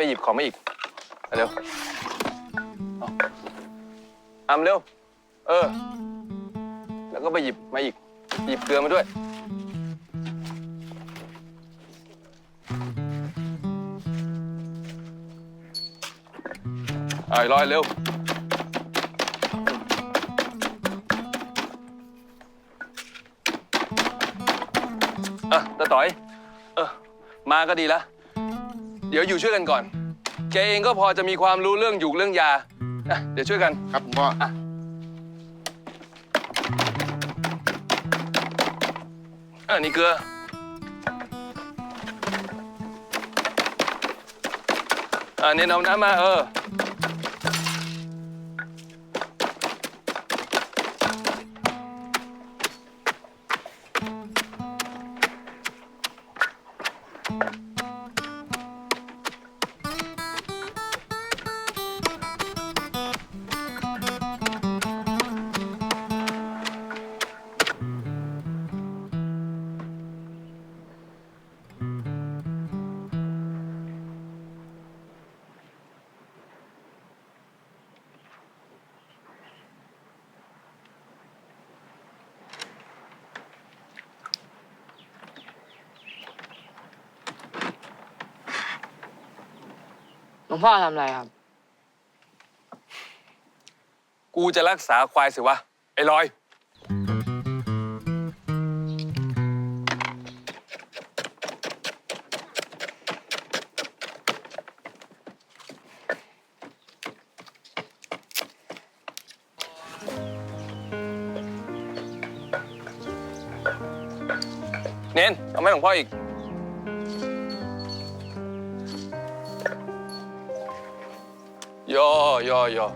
ไปหยิบของมาอีกเอาเร็วเอาอามเร็ว เออ แล้วก็ไปหยิบมาอีก หยิบเกลือมาด้วยเอาอีกร้อยเร็ว อะตาต่อย เออ มาก็ดีละ เดี๋ยวอยู่ช่วยกันก่อน แกเองก็พอจะมีความรู้เรื่องหยูกเรื่องยาอะเดี๋ยวช่วยกัน ครับคุณพ่ออะนี่เกลือ อะเน้นเอาน้ำมาเออ หลวงพ่อทำอะไรครับ กูจะรักษาควายสิวะ ไอ้ลอย เน้นเอาไหมหลวงพ่ออีก ย่อย่อย่อ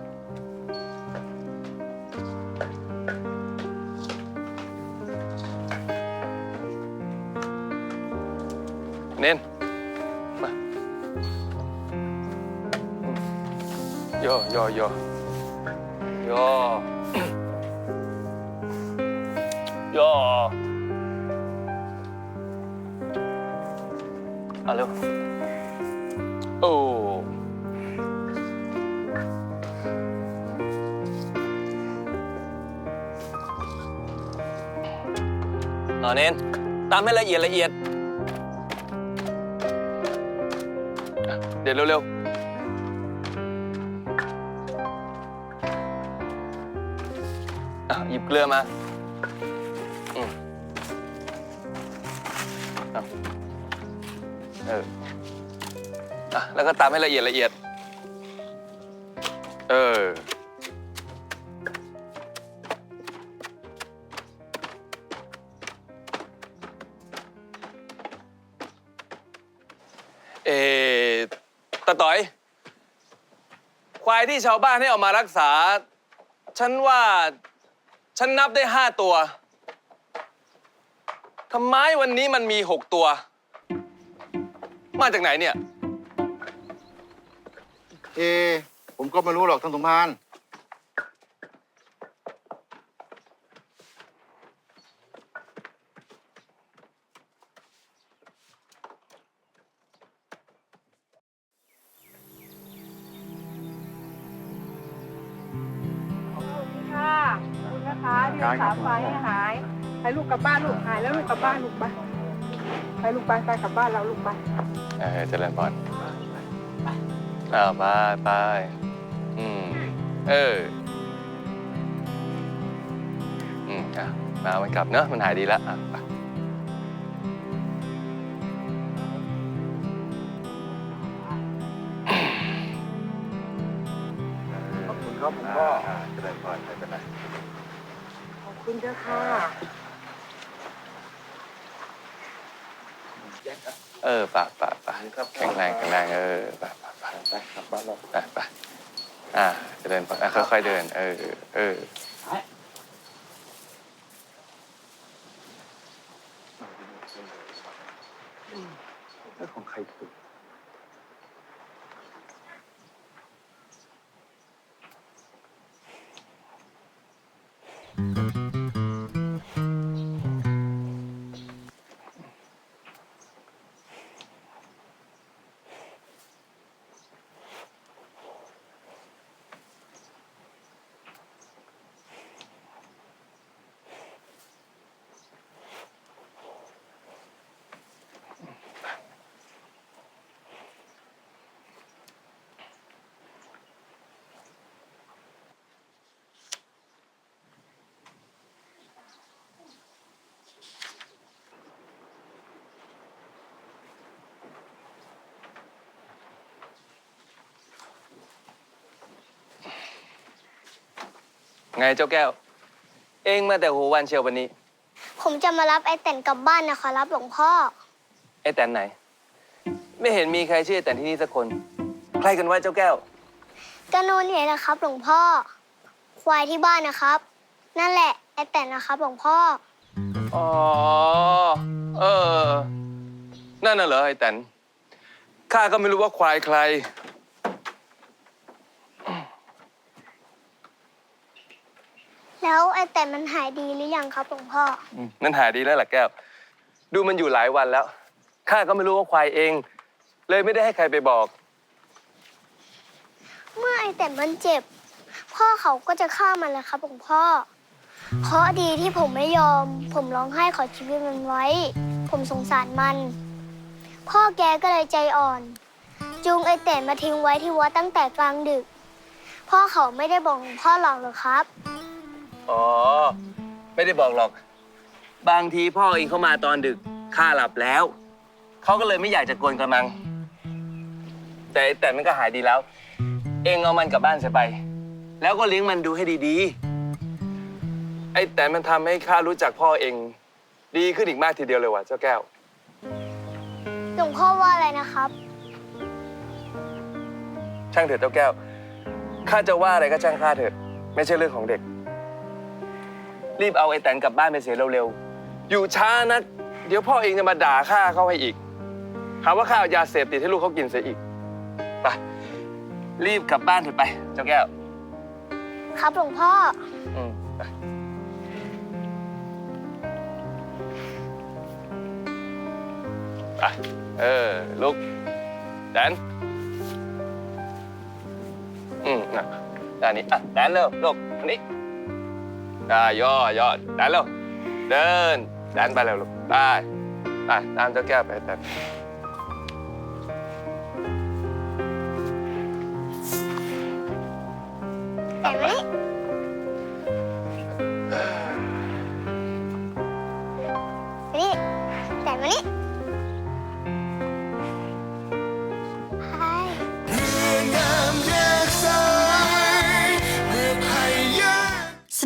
เน้นม เน้นตามให้ละเอียดละเอียด เดี๋ยวเร็วๆอะหยิบเกลือมาอืมเอาเอออะแล้วก็ตามให้ละเอียดละเอียด เออ ตาต่อย ควายที่ชาวบ้านให้เอามารักษา ฉันว่าฉันนับได้ห้าตัวทำไมวันนี้มันมีหกตัว มาจากไหนเนี่ย เอ ผมก็ไม่รู้หรอกท่านสมพาน นะครักษาไฟให้หายให้ลูกกลับบ้านลูกหายแล้วลูกกลับบ้านลูกไปไปลูกไปไปกลับบ้านเราลูกไป เออเจริญพรอ้าวไปไปอืม เออ อืม อะมาเอามันกลับเนอะมันหายดีแล้วอะไป ขอบคุณเจ้าค่ะเออป่ะป่ะป่ะแข็งแรงแข็งแรงเออป่ะป่ะป่ะไปกลับบ้านเราไปไปอ่าเจริญพรอะค่อยๆเดิน เออเออของใครถูก Mm-hmm. ไงเจ้าแก้ว เองมาแต่หัววันเชียววันนี้ ผมจะมารับไอ้แต่นกลับบ้านนะขอรับหลวงพ่อ ไอ้แตนไหน ไม่เห็นมีใครชื่อไอ้แตนที่นี่สักคน ใครกันว่าเจ้าแก้ว ก็โนนเห็นนะครับ หลวงพ่อ ควายที่บ้านนะครับ นั่นแหละไอ้แต่นนะครับ หลวงพ่อ อ๋อ เออ นั่นน่ะเหรอไอ้แตนข้าก็ไม่รู้ว่าควายใคร แล้วไอ้แต่นมันหายดีหรือยังครับหลวงพ่อ อืมนั่นหายดีแล้วล่ะแก้ว ดูมันอยู่หลายวันแล้วข้าก็ไม่รู้ว่าควายเอง เลยไม่ได้ให้ใครไปบอก เมื่อไอ้แต่นมันเจ็บ พ่อเขาก็จะฆ่ามันแหละครับหลวงพ่อเพราะดีที่ผมไม่ยอม ผมร้องไห้ขอชีวิตมันไว้ ผมสงสารมัน พ่อแกก็เลยใจอ่อน จูงไอ้แต่นมาทิ้งไว้ที่วัดตั้งแต่กลางดึก พ่อเขาไม่ได้บอกหลวงพ่อหรอกเหรอครับ อ๋อ ไม่ได้บอกหรอก บางทีพ่อเองเข้ามาตอนดึกข้าหลับแล้ว เขาก็เลยไม่อยากจะกวนกระมัง แต่ไอ้แต่มันก็หายดีแล้ว เองเอามันกลับบ้านเสียไป แล้วก็เลี้ยงมันดูให้ดีๆ ไอ้แต่มันทำให้ข้ารู้จักพ่อเอง ดีขึ้นอีกมากทีเดียวเลยว่ะเจ้าแก้ว หลวงพ่อว่าอะไรนะครับ ช่างเถิดเจ้าแก้ว ข้าจะว่าอะไรก็ช่างข้าเถิดไม่ใช่เรื่องของเด็ก รีบเอาไอ้แตนกลับบ้านไปเสียเร็วๆ อยู่ช้านะ เดี๋ยวพ่อเองจะมาด่าข้าเข้าให้อีก หาว่าข้าเอายาเสพติดให้ลูกเขากินเสียอีก ไป รีบกลับบ้านเถอะไป เจ้าแก้ว ครับหลวงพ่อ อืมไปไปเออ ลูก แดน อืมน่ะด้านนี้ อะ แดนเร็วลูกอันนี้ ได้ย่อย่อแดนเร็วเดินแดนไปเร็วลูกไปไปตามเจ้าแก้วไปแดนแต่มานี่ม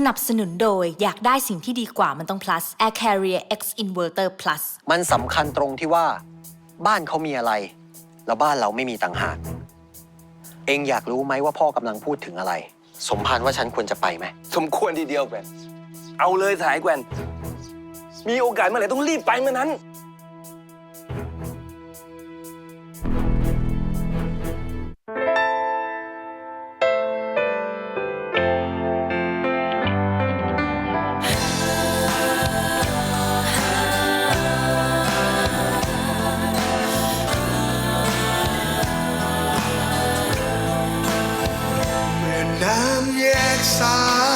นับสนุนโดยอยากได้สิ่งที่ดีกว่ามันต้อง plus Air Carrier X Inverter Plus มันสำคัญตรงที่ว่า บ้านเขามีอะไร แล้วบ้านเราไม่มีต่างหาก เองอยากรู้ไหมว่าพ่อกำลังพูดถึงอะไร สมพานว่าฉันควรจะไปไหม สมควรทีเดียวแกวนเอาเลยสายแกวนมีโอกาสเมื่อไหร่ต้องรีบไปเมื่อนั้น ก